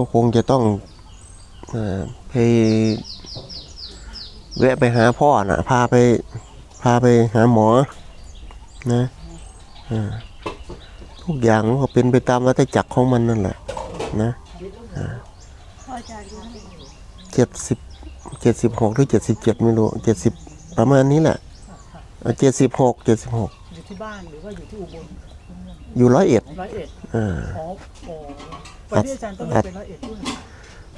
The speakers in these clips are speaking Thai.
ก็คงจะต้องเอ่อไปแวะไปหาพ่อนะพาไป พาไปหาหมอ นะอ่าทุกอย่างมันก็เป็นไปตามวัฏจักรของมันนั่นแหละ นะพ่ออาจารย์ดูให้เจ็ดสิบเจ็ดสิบหกหรือเจ็ดสิบเจ็ดไม่รู้เจ็ดสิบประมาณนี้แหละเจ็ดสิบหกเจ็ดสิบหกอยู่ที่บ้านหรือว่าอยู่ที่อุบลอยู่ร้อยเอ็ดร้อยเอ็ดอ่าอ๋ออ๋อ วันที่อาจารย์ต้องไปเป็นร้อยเอ็ดด้วย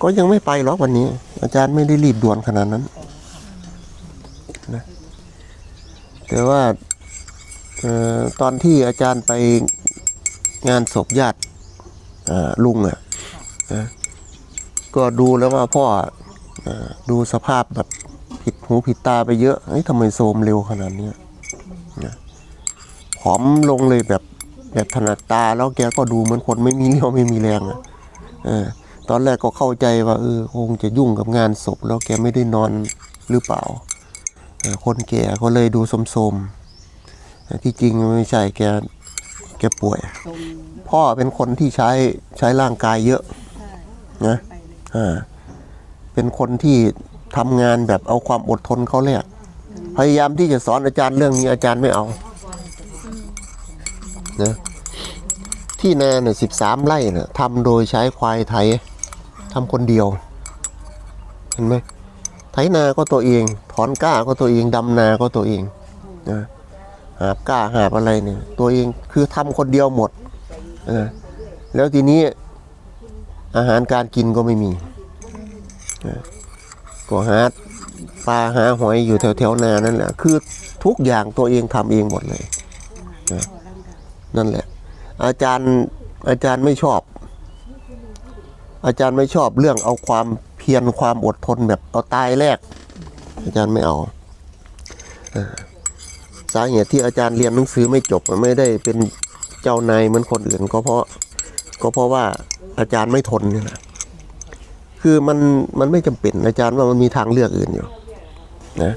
ก็ยังไม่ไปหรอกวันนี้ อาจารย์ไม่ได้รีบด่วนขนาดนั้นนะแต่ว่าเอ่อตอนที่อาจารย์ไปงานศพญาติอ่าลุงอะนะก็ดูแล้วว่าพ่ออ่าดูสภาพแบบผิดหูผิดตาไปเยอะเฮ้ยทำไมโทรมเร็วขนาดเนี้ยนะผอมลงเลยแบบ แบบถนัดตาแล้วแกก็ดูเหมือนคนไม่มีเรี่ยวไม่มีแรงอะเออตอนแรกก็เข้าใจว่าเออคงจะยุ่งกับงานศพแล้วแกไม่ได้นอนหรือเปล่าเออคนแก่ก็เลยดูสมๆแต่ที่จริงไม่ใช่แกแกป่วยตรงพ่อเป็นคนที่ใช้ใช้ร่างกายเยอะใช่นะไปเลยอ่าเป็นคนที่ทำงานแบบเอาความอดทนเขาแลกพยายามที่จะสอนอาจารย์เรื่องนี้อาจารย์ไม่เอา นะที่นาเนี่ยสิบสามไร่เนี่ยทำโดยใช้ควายไถทำคนเดียว เห็นไหมไถนาก็ตัวเองถอนก้าก็ตัวเองดำนาก็ตัวเองนะหาบก้าหาบอะไรเนี่ย ตัวเองคือทำคนเดียวหมดเออแล้วทีนี้อาหารการกินก็ไม่มีเออก็หาปลาหาหอยอยู่แถวๆนานั่นแหละคือทุกอย่างตัวเองทำเองหมดเลยพ่อร่างกาย นั่นแหละ อาจารย์อาจารย์ไม่ชอบ อาจารย์ไม่ชอบเรื่องเอาความเพียรความอดทนแบบเอาตายแรก อาจารย์ไม่เอาสาเหตุที่อาจารย์เรียนหนังสือไม่จบไม่ได้เป็นเจ้านายเหมือนคนอื่น ก็เพราะก็เพราะว่าอาจารย์ไม่ทนนี่แหละคือมันมันไม่จำเป็นอาจารย์ว่ามันมีทางเลือกอื่นอยู่นะ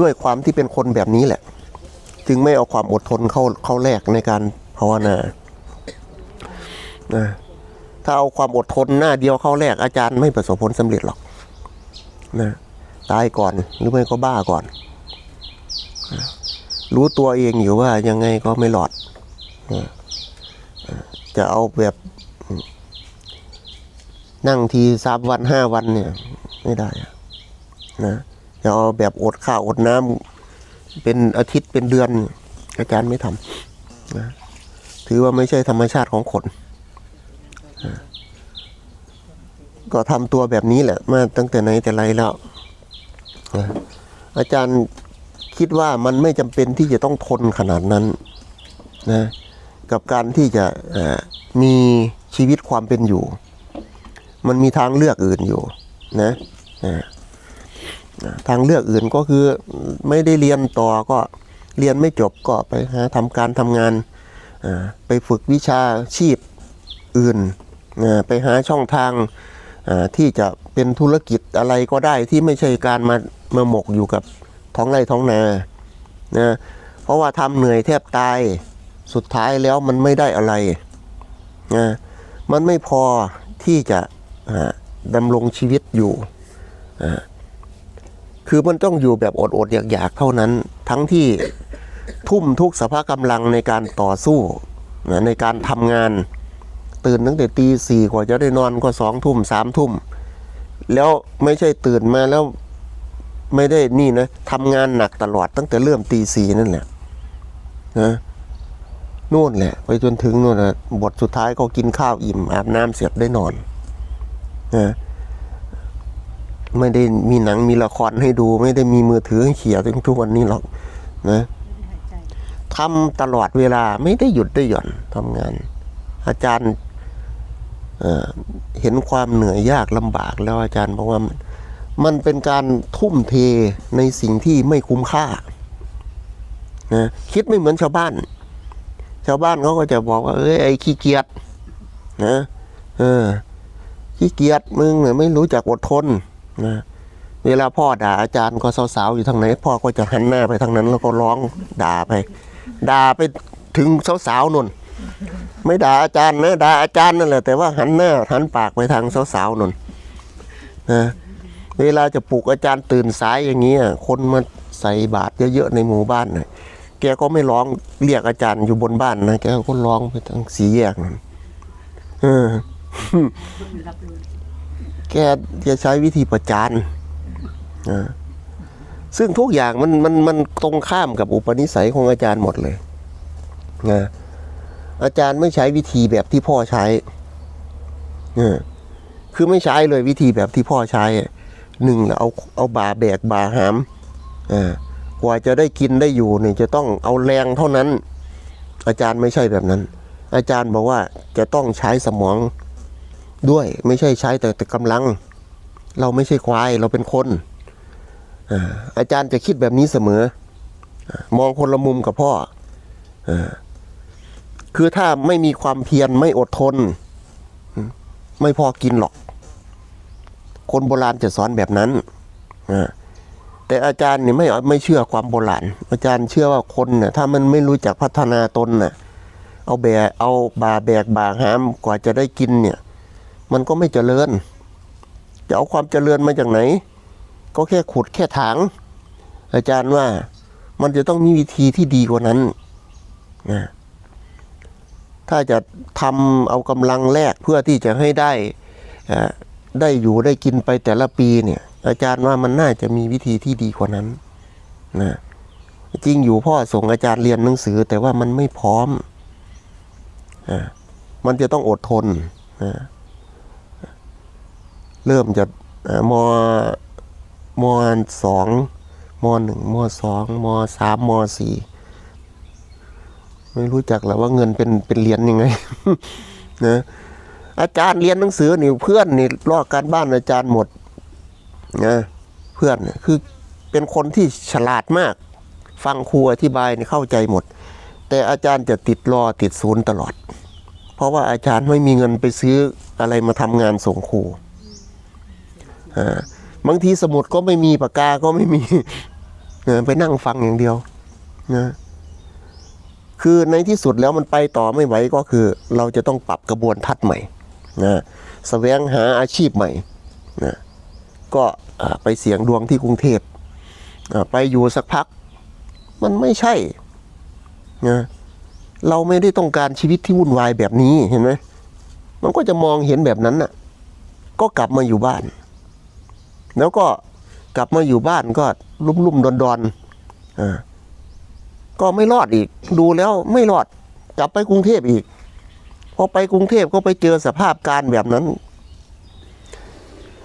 ด้วยความที่เป็นคนแบบนี้แหละ จึงไม่เอาความอดทนเข้าเข้าแลกในการภาวนานะถ้าเอาความอดทนหน้าเดียวเข้าแลกอาจารย์ไม่ประสบผลสำเร็จหรอกนะตายก่อนหรือไม่ก็บ้าก่อน รู้ตัวเองอยู่ว่ายังไงก็ไม่หลอดนะจะเอาแบบนั่งทีสามวันห้าวันเนี่ย ไม่ได้นะ จะเอาแบบอดข้าวอดน้ำเป็นอาทิตย์เป็นเดือน อาจารย์ไม่ทำนะถือว่าไม่ใช่ธรรมชาติของคนนะก็ทำตัวแบบนี้แหละ มาตั้งแต่ไหนแต่ไรแล้วนะอาจารย์คิดว่ามันไม่จำเป็นที่จะต้องทนขนาดนั้นนะกับการที่จะมีชีวิตความเป็นอยู่ มันมีทางเลือกอื่นอยู่นะ ทางเลือกอื่นก็คือไม่ได้เรียนต่อก็เรียนไม่จบก็ไปหาทำการทำงานไปฝึกวิชาชีพอื่นไปหาช่องทางที่จะเป็นธุรกิจอะไรก็ได้ที่ไม่ใช่การมามาหมกอยู่กับท้องไร่ท้องนานะเพราะว่าทำเหนื่อยแทบตายสุดท้ายแล้วมันไม่ได้อะไรนะมันไม่พอที่จะดำรงชีวิตอยู่ คือมันต้องอยู่แบบอดๆอยากๆเท่านั้น ทั้งที่ทุ่มทุกสภาพกำลังในการต่อสู้นะในการทำงาน ตื่นตั้งแต่ตีสี่กว่าจะได้นอนก็สองทุ่มสามทุ่ม แล้วไม่ใช่ตื่นมาแล้วไม่ได้นี่นะทำงานหนักตลอดตั้งแต่เริ่มตีสี่นั่นแหละนะนู่นแหละ ไปจนถึงนู่นนะบทสุดท้ายก็กินข้าวอิ่มอาบน้ำเสร็จได้นอนนะ ไม่ได้มีหนังมีละครให้ดู ไม่ได้มีมือถือให้เขียถึงทุกวันนี้หรอกนะทำตลอดเวลาไม่ได้หยุดได้หย่อนทำงาน อาจารย์เห็นความเหนื่อยยากลำบากแล้วอาจารย์บอกว่ามันมันเป็นการทุ่มเทในสิ่งที่ไม่คุ้มค่านะคิดไม่เหมือนชาวบ้าน ชาวบ้านเขาก็จะบอกว่าเอ้ยไอ้ขี้เกียจนะเออขี้เกียจมึงเนี่ยไม่รู้จักอดทน นะเวลาพ่อด่าอาจารย์ก็สาวๆอยู่ทางไหน พ่อก็จะหันหน้าไปทางนั้น แล้วก็ร้องด่าไป ด่าไปถึงสาวๆนนไม่ด่าอาจารย์นะด่าอาจารย์นั่นแหละแต่ว่าหันหน้าหันปากไปทางสาวๆนนนะเวลาจะปลุกอาจารย์ตื่นสายอย่างเงี้ยคนมาใส่บาตรเยอะๆในหมู่บ้านน่ะแกก็ไม่ร้องเรียกอาจารย์อยู่บนบ้านนะแกก็ร้องไปทางสีแยกนั่นเออ แกจะใช้วิธีประจานนะซึ่งทุกอย่างมันมันมันตรงข้ามกับอุปนิสัยของอาจารย์หมดเลยนะอาจารย์ไม่ใช้วิธีแบบที่พ่อใช้เออคือไม่ใช้เลยวิธีแบบที่พ่อใช้หนึ่งเอาเอาบาแบกบาหามอ่ากว่าจะได้กินได้อยู่เนี่ยจะต้องเอาแรงเท่านั้น อาจารย์ไม่ใช่แบบนั้น อาจารย์บอกว่าจะต้องใช้สมอง ด้วยไม่ใช่ใช้แต่แต่กำลัง เราไม่ใช่ควายเราเป็นคนอาจารย์จะคิดแบบนี้เสมอ มองคนละมุมกับพ่ออคือถ้าไม่มีความเพียรไม่อดทน ไม่พอกินหรอก คนโบราณจะสอนแบบนั้นแต่อาจารย์เนี่ยไม่ไม่เชื่อความโบราณ อาจารย์เชื่อว่าคนเนี่ยถ้ามันไม่รู้จักพัฒนาตนน่ะ เอาแบกเอาบาแบกบาหามกว่าจะได้กินเนี่ย มันก็ไม่เจริญ จะเอาความเจริญมาจากไหน ก็แค่ขุดแค่ถาง อาจารย์ว่ามันจะต้องมีวิธีที่ดีกว่านั้นนะถ้าจะทำเอากำลังแรกเพื่อที่จะให้ได้ได้อยู่ได้กินไปแต่ละปีเนี่ย อาจารย์ว่ามันน่าจะมีวิธีที่ดีกว่านั้นนะจริงอยู่พ่อส่งอาจารย์เรียนหนังสือ แต่ว่ามันไม่พร้อมอ่ามันจะต้องอดทนนะ เริ่มจะเอ่อมมสองมหนึ่งมสองมสามมสี่ไม่รู้จักหรอกว่าเงินเป็นเป็นเหรียญยังไงนะอาจารย์เรียนหนังสือนี่เพื่อนนี่ลอกการบ้านอาจารย์หมดนะเพื่อนเนี่ยคือเป็นคนที่ฉลาดมาก ฟังครูอธิบายนี่เข้าใจหมด แต่อาจารย์จะติดรอติดศูนย์ตลอด เพราะว่าอาจารย์ไม่มีเงินไปซื้ออะไรมาทำงานส่งครู บางทีสมุดก็ไม่มีปากกาก็ไม่มีไปนั่งฟังอย่างเดียวนะคือในที่สุดแล้วมันไปต่อไม่ไหวก็คือ เราจะต้องปรับกระบวนทัศน์ใหม่นะแสวงหาอาชีพใหม่นะก็ไปเสียงดวงที่กรุงเทพไปอยู่สักพัก มันไม่ใช่นะเราไม่ได้ต้องการชีวิตที่วุ่นวายแบบนี้เห็นไหมมันก็จะมองเห็นแบบนั้นน่ะ ก็กลับมาอยู่บ้าน แล้วก็กลับมาอยู่บ้านก็ลุ่มลุ่มดอนดอนๆอ่าก็ไม่รอดอีก ดูแล้วไม่รอดกลับไปกรุงเทพอีกพอไปกรุงเทพก็ไปเจอสภาพการแบบนั้น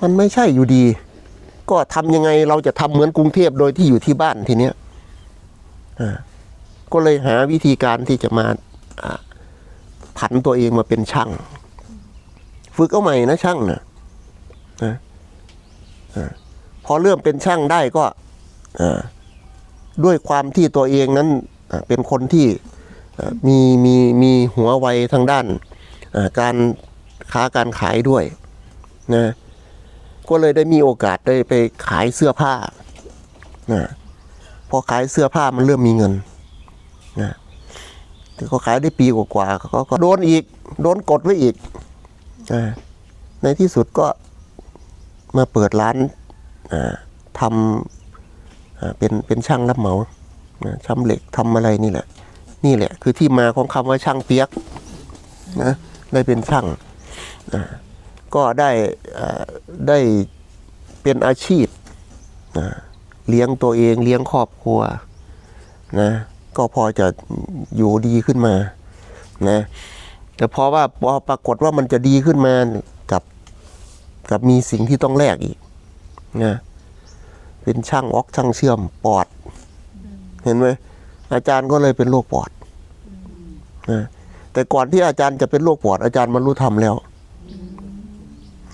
มันไม่ใช่อยู่ดี ก็ทำยังไงเราจะทำเหมือนกรุงเทพโดยที่อยู่ที่บ้านทีเนี้ยก็เลยหาวิธีการที่จะมาผันตัวเองมาเป็นช่าง ฝึกเอาใหม่นะช่างนะ พอเริ่มเป็นช่างได้ก็ด้วยความที่ตัวเองนั้นเป็นคนที่มีมีมีหัวไวทางด้านการค้าการขายด้วยนะก็เลยได้มีโอกาสได้ไปขายเสื้อผ้านะพอขายเสื้อผ้ามันเริ่มมีเงินนะแต่ก็ขายได้ปีกว่าๆก็ก็โดนอีก โดนกดไว้อีก ในที่สุดก็ มาเปิดร้านทำเป็นเป็นช่างรับเหมาอ่าทำเหล็กทำอะไรนี่แหละ นี่แหละ คือที่มาของคำว่าช่างเปียกนะได้เป็นช่างก็ได้ได้เป็นอาชีพเลี้ยงตัวเองเลี้ยงครอบครัวนะก็พอจะอยู่ดีขึ้นมานะแต่เพอว่าพอปรากฏว่ามันจะดีขึ้นมา กับมีสิ่งที่ต้องแลกอีกนะเป็นช่างออกช่างเชื่อมปอด เห็นไหมอาจารย์ก็เลยเป็นโรคปอดนะแต่ก่อนที่อาจารย์จะเป็นโรคปอด อาจารย์บรรลุธรรมแล้ว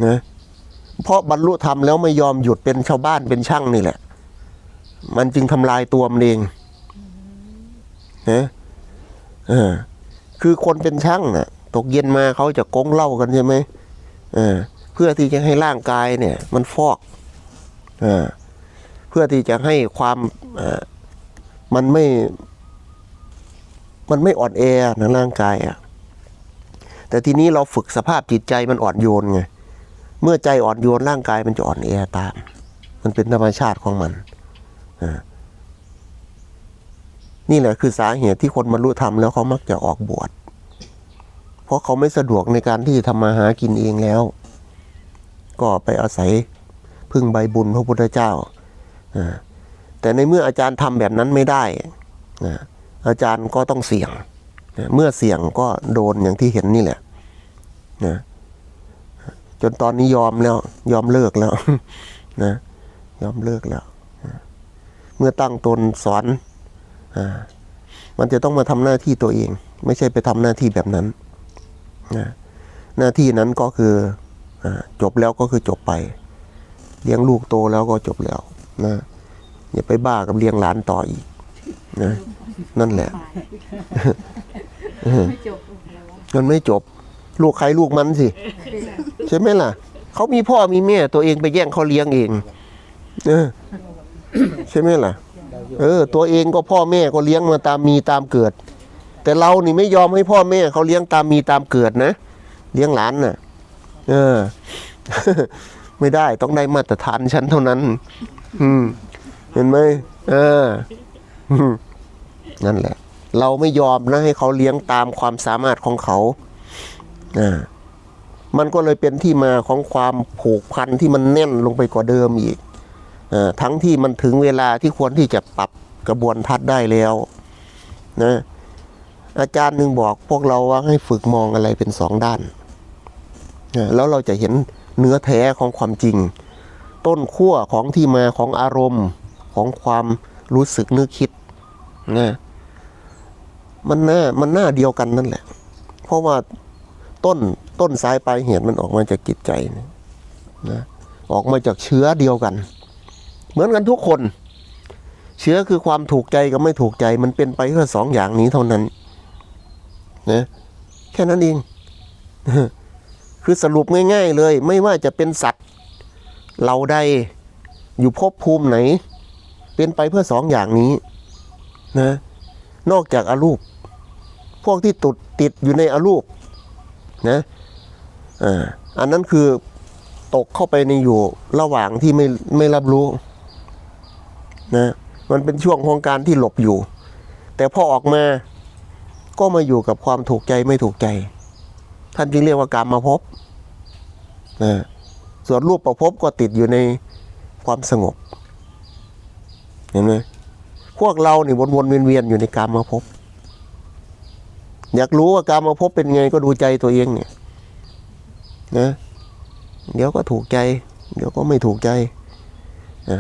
นะเพราะบรรลุธรรมแล้วไม่ยอมหยุดเป็นชาวบ้านเป็นช่างนี่แหละ มันจึงทำลายตัวมันเองนะเออคือคนเป็นช่างน่ะ ตกเย็นมาเขาจะกงเล้ากันใช่ไหมเออ เพื่อที่จะให้ร่างกายเนี่ยมันฟอกเอเพื่อที่จะให้ความมันไม่ มันไม่อ่อนแอในร่างกายอะแต่ทีนี้เราฝึกสภาพจิตใจมันอ่อนโยนไงเมื่อใจอ่อนโยนร่างกายมันจะอ่อนแอตาม มันเป็นธรรมชาติของมันอ่านี่แหละคือสาเหตุที่คนบรรลุธรรมแล้วเขามักจะออกบวชเพราะเขาไม่สะดวกในการที่จะทำมาหากินเองแล้ว ก็ไปอาศัยพึ่งใบบุญพระพุทธเจ้า แต่ในเมื่ออาจารย์ทำแบบนั้นไม่ได้ อาจารย์ก็ต้องเสี่ยง เมื่อเสี่ยงก็โดนอย่างที่เห็นนี่แหละนะจนตอนนี้ยอมแล้ว ยอมเลิกแล้วนะยอมเลิกแล้วนะเมื่อตั้งตนสอนมันจะต้องมาทำหน้าที่ตัวเอง ไม่ใช่ไปทำหน้าที่แบบนั้นนะหน้าที่นั้นก็คือ จบแล้วก็คือจบไป เลี้ยงลูกโตแล้วก็จบแล้วนะอย่าไปบ้ากับเลี้ยงหลานต่ออีกนะนั่นแหละไม่จบแล้วมันไม่จบ ลูกใครลูกมันสิ ใช่ไหมล่ะ เขามีพ่อมีแม่ ตัวเองไปแย่งเขาเลี้ยงเองเออใช่ไหมล่ะ เออ ตัวเองก็พ่อแม่ก็เลี้ยงมาตามมีตามเกิด แต่เรานี่ไม่ยอมให้พ่อแม่เขาเลี้ยงตามมีตามเกิดนะ เลี้ยงหลานน่ะ เออ ไม่ได้ต้องได้มาตรฐานฉันเท่านั้น อืม เห็นไหมเออนั่นแหละ เราไม่ยอมนะให้เขาเลี้ยงตามความสามารถของเขาอ่ามันก็เลยเป็นที่มาของความผูกพันที่มันแน่นลงไปกว่าเดิมอีกอาทั้งที่มันถึงเวลาที่ควรที่จะปรับกระบวนทัศน์ได้แล้วนะอาจารย์หนึ่งบอกพวกเราว่าให้ฝึกมองอะไรเป็นสองด้าน แล้วเราจะเห็นเนื้อแท้ของความจริง ต้นขั้วของที่มาของอารมณ์ของความรู้สึกนึกคิดนะมันหน้ามันหน้าเดียวกันนั่นแหละ เพราะว่าต้นต้นสายปลายเหตุมันออกมาจากจิตใจนะนะออกมาจากเชื้อเดียวกัน เหมือนกันทุกคน เชื้อคือความถูกใจกับไม่ถูกใจมันเป็นไปแค่สองอย่างนี้เท่านั้นนะแค่นั้นเอง คือสรุปง่าย ๆ เลย ไม่ว่าจะเป็นสัตว์เราใดอยู่ภพภูมิไหน เป็นไปเพื่อสองอย่างนี้นะ นอกจากอารูป พวกที่ตุดติดอยู่ในอารูปนะอ่าอันนั้นคือตกเข้าไปในอยู่ระหว่างที่ไม่ไม่รับรู้นะมันเป็นช่วงของการที่หลบอยู่ แต่พอออกมาก็มาอยู่กับความถูกใจไม่ถูกใจ ท่านจึงเรียกว่ากรรมมาพบ นะส่วนรูปประพบก็ติดอยู่ในความสงบ เห็นไหมพวกเราเนี่ยวนๆเวียนๆอยู่ในกรรมมาพบ อยากรู้ว่ากรรมมาพบเป็นไงก็ดูใจตัวเองเนี่ยนะเดี๋ยวก็ถูกใจ เดี๋ยวก็ไม่ถูกใจอ่า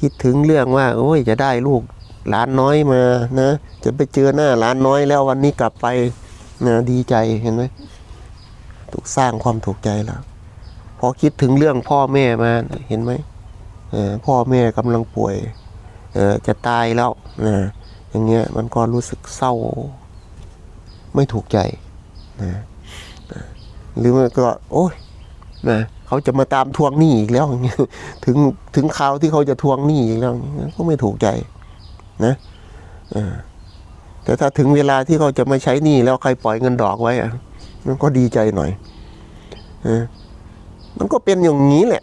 คิดถึงเรื่องว่า โอ้ยจะได้ลูกหลานน้อยมานะ จะไปเจอหน้าหลานน้อยแล้ววันนี้กลับไปนะดีใจเห็นไหมถูกสร้างความถูกใจแล้ว อคิดถึงเรื่องพ่อแม่มาเห็นไหมพ่อแม่กำลังป่วยจะตายแล้วนะอย่างเงี้ยมันก็รู้สึกเศร้า ไม่ถูกใจนะหรือมันก็ โอ้ยนะเขาจะมาตามทวงหนี้อีกแล้วอย่างเงี้ยถึงถึงคราวที่เขาจะทวงหนี้อีกแล้วอย่างเงี้ยก็ไม่ถูกใจนะแต่ถ้าถึงเวลาที่เขาจะมาใช้หนี้แล้วใครปล่อยเงินดอกไว้อะมันก็ดีใจหน่อยเออ มันก็เป็นอย่างนี้แหละ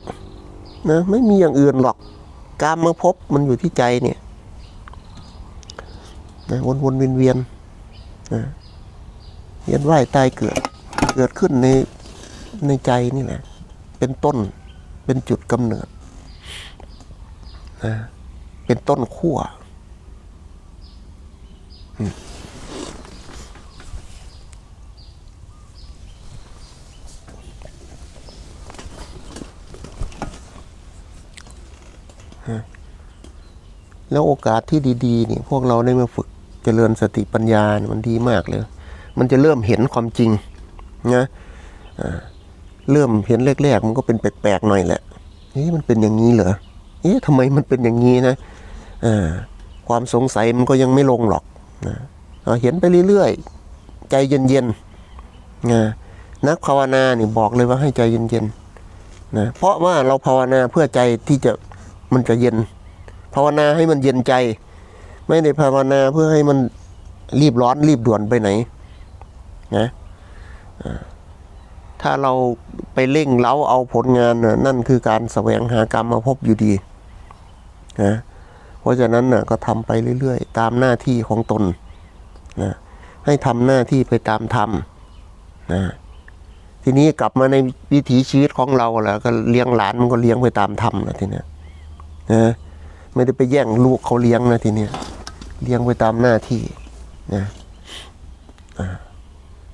นะไม่มีอย่างอื่นหรอกการมาพบมันอยู่ที่ใจเนี่ยนะวนวนเวียนเวียนๆนะเวียนว่ายตายเกิด เกิดขึ้นในในใจนี่แหละ เป็นต้นเป็นจุดกำเนิดนะเป็นต้นขั้ว อืม แล้วโอกาสที่ดีๆนี่พวกเราได้มาฝึกเจริญสติปัญญานมันดีมากเลย มันจะเริ่มเห็นความจริงนะอ่าเริ่มเห็นแรกๆมันก็เป็นแปลกๆหน่อยแหละเอ๊ะมันเป็นอย่างนี้เหรอเอ๊ะทำไมมันเป็นอย่างนี้นะอ่าความสงสัยมันก็ยังไม่ลงหรอกนะเอาเห็นไปเรื่อยๆ ใจเย็นๆนะนักภาวนานี่บอกเลยว่าให้ใจเย็นๆนะเพราะว่าเราภาวนาเพื่อใจที่จะ มันจะเย็น ภาวนาให้มันเย็นใจ ไม่ได้ภาวนาเพื่อให้มันรีบร้อนรีบด่วนไปไหน นะถ้าเราไปเร่งเล้าเอาผลงานนั่นคือการแสวงหากรรมมาพบอยู่ดีนะเพราะฉะนั้นนะก็ทำไปเรื่อยๆ ตามหน้าที่ของตนนะให้ทำหน้าที่ไปตามธรรมนะทีนี้กลับมาในวิถีชีวิตของเราแล้วก็เลี้ยงหลานมันก็เลี้ยงไปตามธรรมนะทีเนี้ย นะไม่ได้ไปแย่งลูกเขาเลี้ยงนะทีเนี้ยเลี้ยงไปตามหน้าที่นะ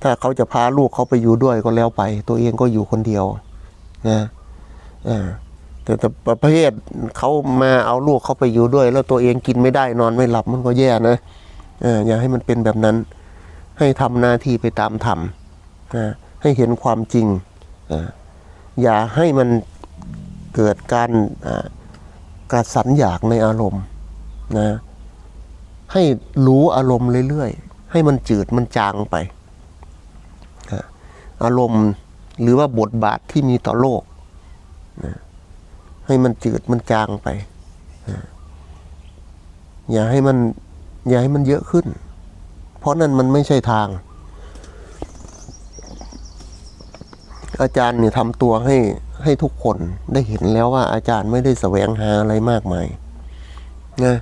ถ้าเขาจะพาลูกเขาไปอยู่ด้วยก็แล้วไป ตัวเองก็อยู่คนเดียวนะอ่าแต่แต่ประเภทเขามาเอาลูกเขาไปอยู่ด้วย แล้วตัวเองกินไม่ได้นอนไม่หลับมันก็แย่นะเอออย่าให้มันเป็นแบบนั้น ให้ทำหน้าที่ไปตามธรรมนะให้เห็นความจริงอ่าอย่าให้มันเกิดการ อ่ากระสันอยากในอารมณ์นะให้รู้อารมณ์เรื่อยๆ ให้มันจืดมันจางไปนะอารมณ์หรือว่าบทบาทที่มีต่อโลกนะให้มันจืดมันจางไปนะอย่าให้มันอย่าให้มันเยอะขึ้น เพราะนั่นมันไม่ใช่ทาง อาจารย์เนี่ยทำตัวให้ให้ทุกคนได้เห็นแล้วว่าอาจารย์ไม่ได้แสวงหาอะไรมากมายนะ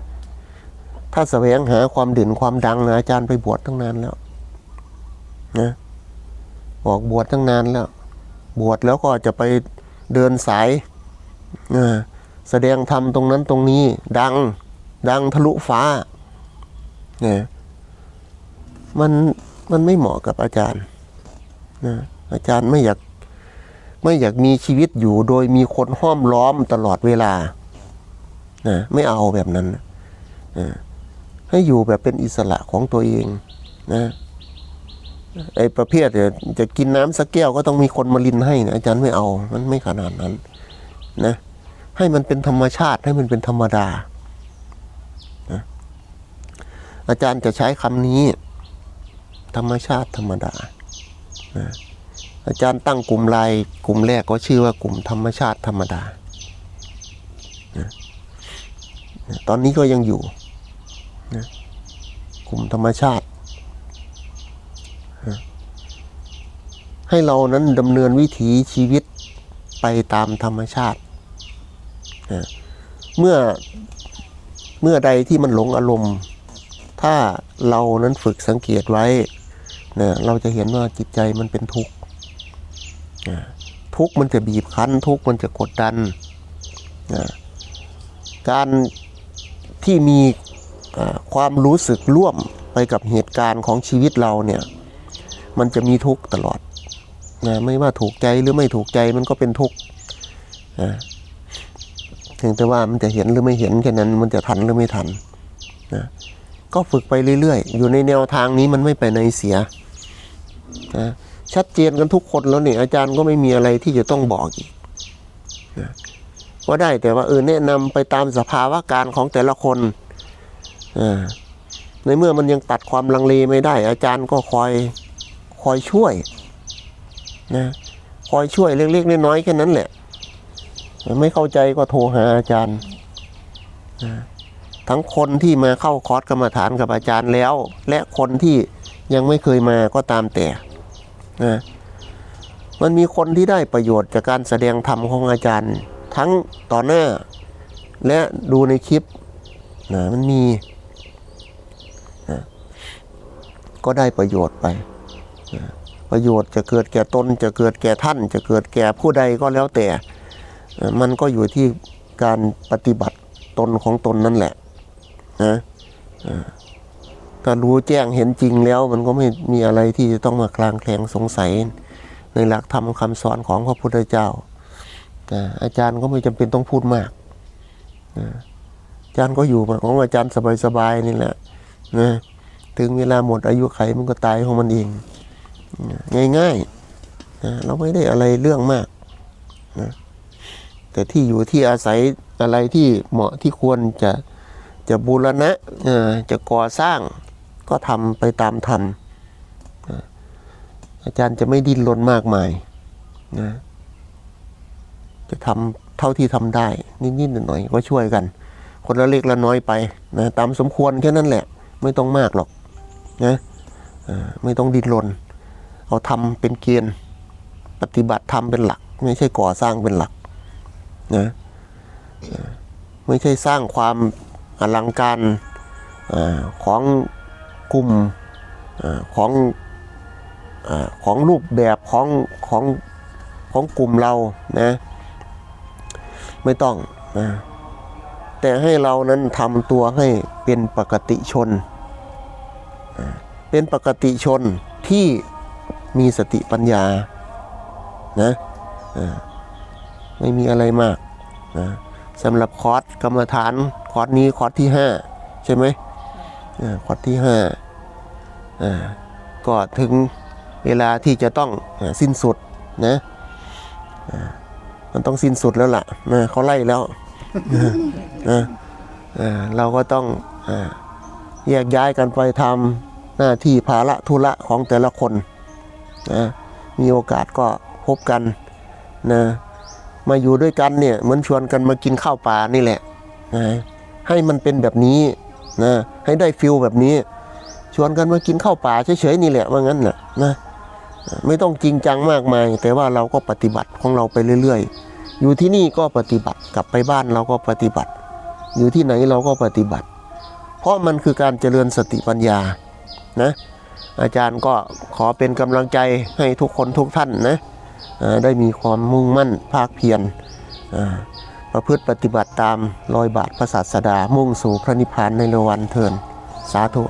ถ้าแสวงหาความเด่นความดังนะอาจารย์ไปบวชตั้งนานแล้วนะออกบวชตั้งนานแล้ว บวชแล้วก็จะไปเดินสายนะแสดงธรรมตรงนั้นตรงนี้ ดัง ดังทะลุฟ้าเนี่ยมันมันไม่เหมาะกับอาจารย์นะอาจารย์ไม่อยาก ไม่อยากมีชีวิตอยู่โดยมีคนห้อมล้อมตลอดเวลานะไม่เอาแบบนั้นนะให้อยู่แบบเป็นอิสระของตัวเองนะไอ้ประเภทจะกินน้ำสักแก้วก็ต้องมีคนมาลินให้นะอาจารย์ไม่เอา มันไม่ขนาดนั้นนะให้มันเป็นธรรมชาติให้มันเป็นธรรมดานะอาจารย์จะใช้คำนี้ ธรรมชาติธรรมดานะ อาจารย์ตั้งกลุ่มไลน์กลุ่มแรกก็ชื่อว่ากลุ่มธรรมชาติธรรมดา ตอนนี้ก็ยังอยู่นะกลุ่มธรรมชาติ ให้เรานั้นดำเนินวิถีชีวิตไปตามธรรมชาติ เมื่อเมื่อใดที่มันหลงอารมณ์ ถ้าเรานั้นฝึกสังเกตไว้ เราจะเห็นว่าจิตใจมันเป็นทุกข์ ทุกมันจะบีบคั้น ทุกมันจะกดดัน การที่มีความรู้สึกร่วมไปกับเหตุการณ์ของชีวิตเราเนี่ย มันจะมีทุกข์ตลอดนะไม่ว่าถูกใจหรือไม่ถูกใจมันก็เป็นทุกข์อ่าถึงแต่ว่ามันจะเห็นหรือไม่เห็นแค่นั้นมันจะทันหรือไม่ทันนะก็ฝึกไปเรื่อยๆ อยู่ในแนวทางนี้มันไม่ไปในเสียนะ ชัดเจนกันทุกคนแล้วเนี่ยอาจารย์ก็ไม่มีอะไรที่จะต้องบอกอีกนะว่าได้แต่ว่าเออแนะนำไปตามสภาวะการของแต่ละคนอ่าในเมื่อมันยังตัดความลังเลไม่ได้ อาจารย์ก็คอยคอยช่วยนะคอยช่วยเล็กๆน้อยๆแค่นั้นแหละ ไม่เข้าใจก็โทรหาอาจารย์นะทั้งคนที่มาเข้าคอร์สกรรมฐานกับอาจารย์แล้ว และคนที่ยังไม่เคยมาก็ตามแต่ นะมันมีคนที่ได้ประโยชน์จากการแสดงธรรมของอาจารย์ ทั้งต่อหน้า และดูในคลิปนะมันมีนะก็ได้ประโยชน์ไปนะประโยชน์จะเกิดแก่ตนจะเกิดแก่ท่าน จะเกิดแก่ผู้ใดก็แล้วแต่นะมันก็อยู่ที่การปฏิบัติตนของตนนั่นแหละนะ ถ้ารู้แจ้งเห็นจริงแล้ว มันก็ไม่มีอะไรที่จะต้องมาคลางแคลงสงสัย ในหลักธรรมคำสอนของพระพุทธเจ้าอาจารย์ก็ไม่จำเป็นต้องพูดมากอาจารย์ก็อยู่ของอาจารย์สบายๆนี่แหละนะถึงเวลาหมดอายุไขมันก็ตายของมันเอง ง่ายๆเราไม่ได้อะไรเรื่องมากนะแต่ที่อยู่ที่อาศัยอะไรที่เหมาะที่ควรจะจะบูรณะจะก่อสร้าง ก็ทำไปตามธรรมอาจารย์จะไม่ดิ้นรนมากมายนะจะทำเท่าที่ทำได้ นิดๆหน่อยๆก็ช่วยกัน คนละเล็กละน้อยไปนะตามสมควรแค่นั้นแหละ ไม่ต้องมากหรอกนะไม่ต้องดิ้นรน เอาทำเป็นเกณฑ์ปฏิบัติธรรมเป็นหลัก ไม่ใช่ก่อสร้างเป็นหลักนะไม่ใช่สร้างความอลังการอของ กลุ่มอของอของรูปแบบของของของกลุ่มเรานะ ไม่ต้องนะแต่ให้เรานั้นทำตัวให้เป็นปกติชน เป็นปกติชนที่มีสติปัญญานะไม่มีอะไรมากนะสำหรับคอร์สกรรมฐานคอร์สนี้คอร์สที่ห้าใช่ไหมคอร์สที่ห้า ก็ถึงเวลาที่จะต้องสิ้นสุดนะมันต้องสิ้นสุดแล้วล่ะนะเขาไล่แล้วนะเราก็ต้องแยกย้ายกันไปทำหน้าที่ภาระธุระของแต่ละคนนะมีโอกาสก็พบกันนะมาอยู่ด้วยกันเนี่ยเหมือนชวนกันมากินข้าวปลานี่แหละนะให้มันเป็นแบบนี้นะให้ได้ฟิลแบบนี้ ชวนกันมากินข้าวปลาเฉยๆนี่แหละว่างั้นน่ะนะไม่ต้องจริงจังมากมาย แต่ว่าเราก็ปฏิบัติของเราไปเรื่อย ๆ อยู่ที่นี่ก็ปฏิบัติกลับไปบ้านเราก็ปฏิบัติ อยู่ที่ไหนเราก็ปฏิบัติ เพราะมันคือการเจริญสติปัญญานะอาจารย์ก็ขอเป็นกำลังใจให้ทุกคนทุกท่านนะได้มีความมุ่งมั่นภาคเพียรอ่าประพฤติปฏิบัติตามรอยบาทพระศาสดามุ่งสู่พระนิพพานในเร็ววันเทินสาธุ